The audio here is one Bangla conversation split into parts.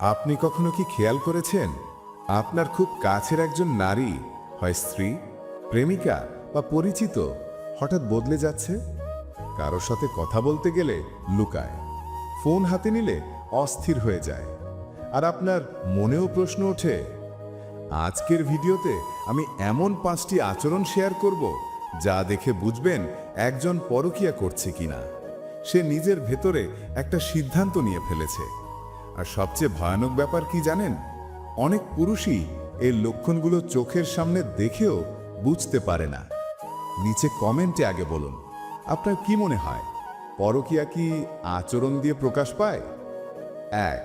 আপনি কখনো কি খেয়াল করেছেন? আপনার খুব কাছের একজন নারী, হয় স্ত্রী, প্রেমিকা বা পরিচিত, হঠাৎ বদলে যাচ্ছে? কারোর সাথে কথা বলতে গেলে লুকায়, ফোন হাতে নিলে অস্থির হয়ে যায়। আর আপনার মনেও প্রশ্ন ওঠে, আজকের ভিডিওতে আমি এমন পাঁচটি আচরণ শেয়ার করব যা দেখে বুঝবেন একজন পরকিয়া করছে কিনা। সে নিজের ভেতরে একটা সিদ্ধান্ত নিয়ে ফেলেছে। আর সবচেয়ে ভয়ানক ব্যাপার কি জানেন? অনেক পুরুষই এই লক্ষণগুলো চোখের সামনে দেখেও বুঝতে পারে না। নিচে কমেন্টে আগে বলুন, আপনার কি মনে হয়, পরকিয়া কি আচরণ দিয়ে প্রকাশ পায়? এক,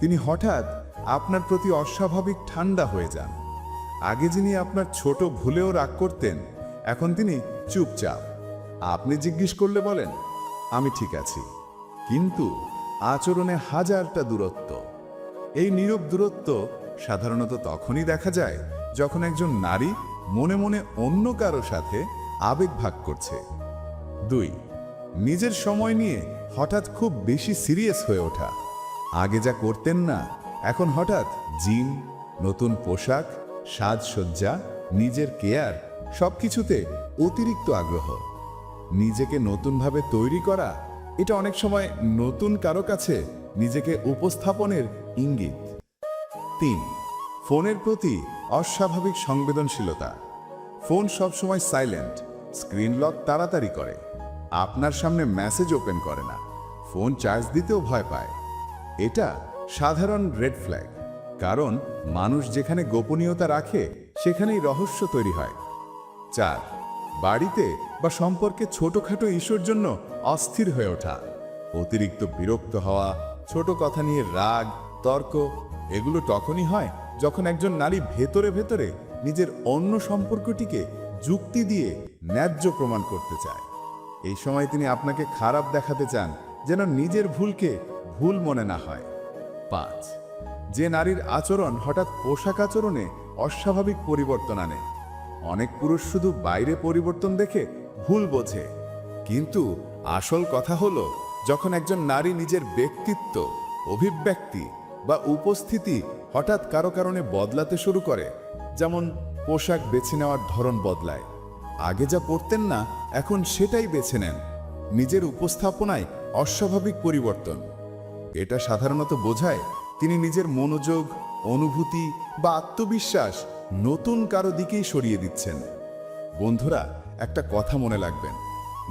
তিনি হঠাৎ আপনার প্রতি অস্বাভাবিক ঠান্ডা হয়ে যান। আগে যিনি আপনার ছোট ভুলেও রাগ করতেন, এখন তিনি চুপচাপ। আপনি জিজ্ঞেস করলে বলেন, আমি ঠিক আছি। কিন্তু আচরণে হাজারটা দূরত্ব। এই নীরব দূরত্ব সাধারণত তখনই দেখা যায় যখন একজন নারী মনে মনে অন্য কারও সাথে আবেগ ভাগ করছে। দুই, নিজের সময় নিয়ে হঠাৎ খুব বেশি সিরিয়াস হয়ে ওঠা। আগে যা করতেন না, এখন হঠাৎ জিম নতুন পোশাক, সাজসজ্জা, নিজের কেয়ার, সবকিছুতে অতিরিক্ত আগ্রহ। নিজেকে নতুনভাবে তৈরি করা এটা অনেক সময় নতুন কারও কাছে নিজেকে উপস্থাপনের ইঙ্গিত। তিন, ফোনের প্রতি অস্বাভাবিক সংবেদনশীলতা। ফোন সবসময় সাইলেন্ট, স্ক্রিন লক তাড়াতাড়ি করে। আপনার সামনে মেসেজ ওপেন করে না, ফোন চার্জ দিতেও ভয় পায়। এটা সাধারণ রেড ফ্ল্যাগ, কারণ মানুষ যেখানে গোপনীয়তা রাখে, সেখানেই রহস্য তৈরি হয়। চার বাড়িতে বা সম্পর্কে ছোটখাটো ইস্যুর জন্য অস্থির হয়ে ওঠা, অতিরিক্ত বিরক্ত হওয়া, ছোট কথা নিয়ে রাগ, তর্ক, এগুলো তখনই হয় যখন একজন নারী ভেতরে ভেতরে নিজের অন্য সম্পর্কটিকে যুক্তি দিয়ে ন্যায্য প্রমাণ করতে চায়। এই সময় তিনি আপনাকে খারাপ দেখাতে চান যেন নিজের ভুলকে ভুল মনে না হয়। পাঁচ, যে নারীর আচরণ হঠাৎ পোশাক আচরণে অস্বাভাবিক পরিবর্তন আনে অনেক পুরুষ শুধু বাইরে পরিবর্তন দেখে ভুল বোঝে। কিন্তু আসল কথা হলো, যখন একজন নারী নিজের ব্যক্তিত্ব, অভিব্যক্তি বা উপস্থিতি হঠাৎ কারও কারণে বদলাতে শুরু করে, যেমন পোশাক বেছে নেওয়ার ধরন বদলায়। আগে যা পড়তেন না, এখন সেটাই বেছে নেন। নিজের উপস্থাপনায় অস্বাভাবিক পরিবর্তন। এটা সাধারণত বোঝায় তিনি নিজের মনোযোগ, অনুভূতি বা আত্মবিশ্বাস নতুন কারও দিকেই সরিয়ে দিচ্ছেন। বন্ধুরা, একটা কথা মনে রাখবেন।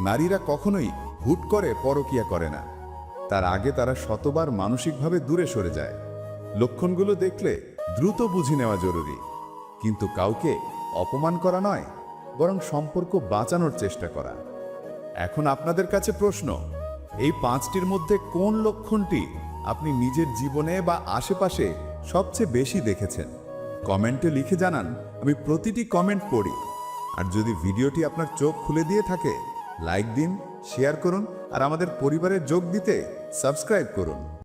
নারীরা কখনোই হুট করে পরকিয়া করে না। তার আগে তারা শতবার মানসিকভাবে দূরে সরে যায়। লক্ষণগুলো দেখলে দ্রুত বুঝে নেওয়া জরুরি। কিন্তু কাউকে অপমান করা নয়, বরং সম্পর্ক বাঁচানোর চেষ্টা করা। এখন আপনাদের কাছে প্রশ্ন, এই পাঁচটির মধ্যে কোন লক্ষণটি আপনি নিজের জীবনে বা আশেপাশে সবচেয়ে বেশি দেখেছেন? কমেন্টে লিখে জানান, আমি প্রতিটি কমেন্ট পড়ি। আর যদি ভিডিওটি আপনার চোখ খুলে দিয়ে থাকে, লাইক দিন, শেয়ার করুন, আর আমাদের পরিবারে যোগ দিতে সাবস্ক্রাইব করুন।